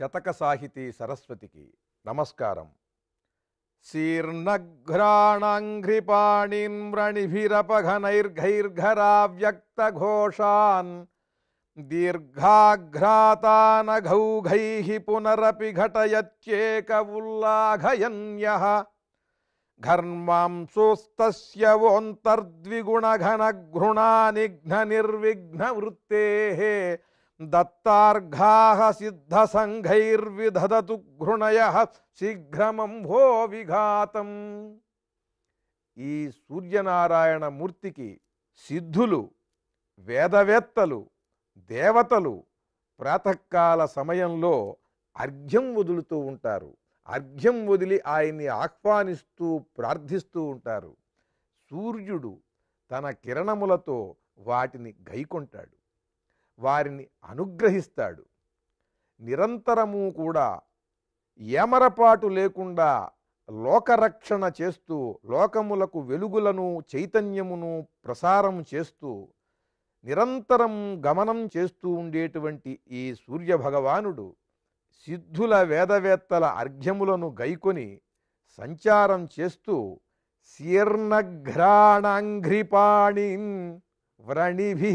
शतक साहिती सरस्वती की नमस्कार। शीर्णघ्राणाघ्रिपाणीम्रणिभिरपघनैर्घैर्घरा व्यक्त घोषान् दीर्घाघ्रातान घौघैः घन घटयत्येक निघ्न घर्मांसोस्तस्य वृत्ते దత్తార్ఘాః సిద్ధసంఘైర్విదధతు ఘృణయః శీఘ్రమంభో విఘాతం ఈ సూర్యనారాయణ మూర్తికి సిద్ధులు వేదవేత్తలు దేవతలు ప్రాతకాల సమయంలో అర్ఘ్యం వదులుతూ ఉంటారు. అర్ఘ్యం వదిలి ఆయన్ని ఆహ్వానిస్తూ ప్రార్థిస్తూ ఉంటారు. సూర్యుడు తన కిరణములతో వాటిని గైకొంటాడు. వారిని అనుగ్రహిస్తాడు. నిరంతరము కూడా ఏమరపాటు లేకుండా లోకరక్షణ చేస్తూ లోకములకు వెలుగులను చైతన్యమును ప్రసారం చేస్తూ నిరంతరం గమనం చేస్తూ ఉండేటువంటి ఈ సూర్యభగవానుడు సిద్ధుల వేదవేత్తల అర్ఘ్యములను గైకొని సంచారం చేస్తూ శీర్ణఘ్రాణాంఘ్రిపాణిన్ వ్రణిభి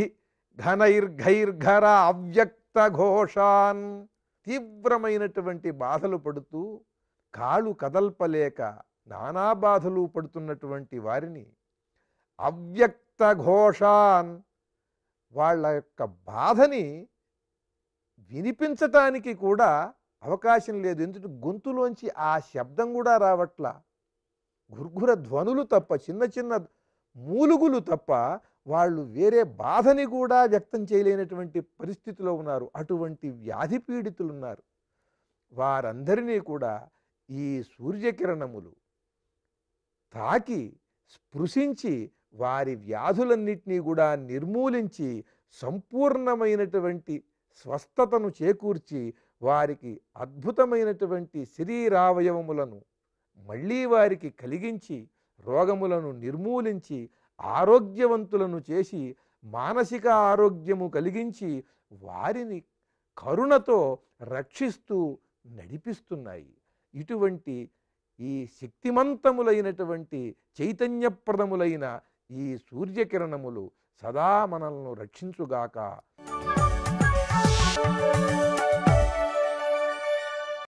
ఘనైర్ఘైర్ఘర అవ్యక్త ఘోషాన్ తీవ్రమైనటువంటి బాధలు పడుతూ కాళ్ళు కదల్పలేక నానా బాధలు పడుతున్నటువంటి వారిని అవ్యక్త ఘోషాన్ వాళ్ళ యొక్క బాధని వినిపించటానికి కూడా అవకాశం లేదు. ఎందుకంటే గొంతులోంచి ఆ శబ్దం కూడా రావట్ల. గుర్గుర ధ్వనులు తప్ప చిన్న చిన్న మూలుగులు తప్ప వాళ్ళు వేరే బాధని కూడా వ్యక్తం చేయలేనటువంటి పరిస్థితిలో ఉన్నారు. అటువంటి వ్యాధి పీడితులు ఉన్నారు వారందరినీ కూడా ఈ సూర్యకిరణములు తాకి స్పృశించి వారి వ్యాధులన్నింటినీ కూడా నిర్మూలించి సంపూర్ణమైనటువంటి స్వస్థతను చేకూర్చి వారికి అద్భుతమైనటువంటి శరీరావయవములను మళ్ళీ వారికి కలిగించి రోగములను నిర్మూలించి ఆరోగ్యవంతులను చేసి మానసిక ఆరోగ్యము కలిగించి వారిని కరుణతో రక్షిస్తూ నడిపిస్తున్నాయి. ఇటువంటి ఈ శక్తిమంతములైనటువంటి చైతన్యప్రదములైన ఈ సూర్యకిరణములు సదా మనల్ని రక్షించుగాక.